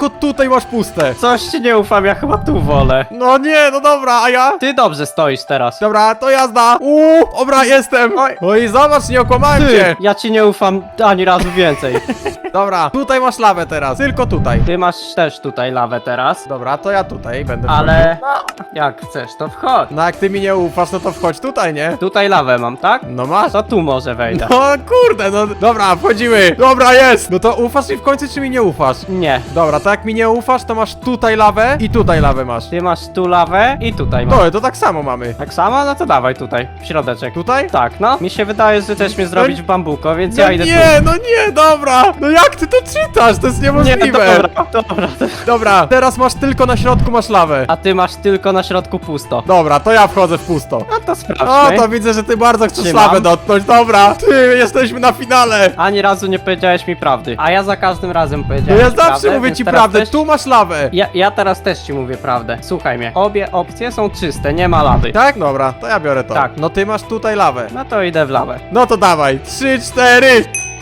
tylko tutaj masz puste. Coś ci nie ufam, ja chyba tu wolę. No nie, no dobra, a ja? Ty dobrze stoisz teraz. Dobra, to jazda. Uuu, dobra, jestem. Oj. Oj, zobacz, nie okłamałem Ty, cię. ja ci nie ufam ani razu więcej. Dobra, tutaj masz lawę teraz, tylko tutaj. Ty masz też tutaj lawę teraz. Dobra, to ja tutaj będę Ale jak chcesz, to wchodź. No jak ty mi nie ufasz, no to wchodź tutaj, nie? Tutaj lawę mam, tak? No masz. To tu może wejdę. No kurde, no dobra, wchodzimy. Dobra, jest. No to ufasz mi w końcu, czy mi nie ufasz? Nie. Dobra, to jak mi nie ufasz, to masz tutaj lawę i tutaj lawę masz. Ty masz tu lawę i tutaj masz. No, to tak samo mamy. Tak samo? No to dawaj tutaj, w środeczek. Tutaj? Tak, no. Mi się wydaje, że chcesz mnie zrobić w bambuko, więc No ja idę nie, no nie, dobra. No jak ty to czytasz? To jest tu. Nie, niemożliwe. dobra, dobra. Dobra, teraz masz tylko na środku masz lawę. A ty masz tylko na środku pusto. Dobra, to ja wchodzę w pusto. No to O, sprawdźmy. to widzę, że ty bardzo chcesz Trzymam. lawę dotknąć. Dobra, ty, jesteśmy na finale. Ani razu nie powiedziałeś mi prawdy. A ja za każdym razem No powiedziałem ja ci zawsze prawdę, mówię więc ci teraz prawdę, Też... tu masz lawę. Ja, ja teraz też ci mówię prawdę. Słuchaj mnie. Obie opcje są czyste, nie ma lawy. Tak? Dobra, to ja biorę to. Tak. No ty masz tutaj lawę. No to idę w lawę. No to dawaj, trzy, cztery.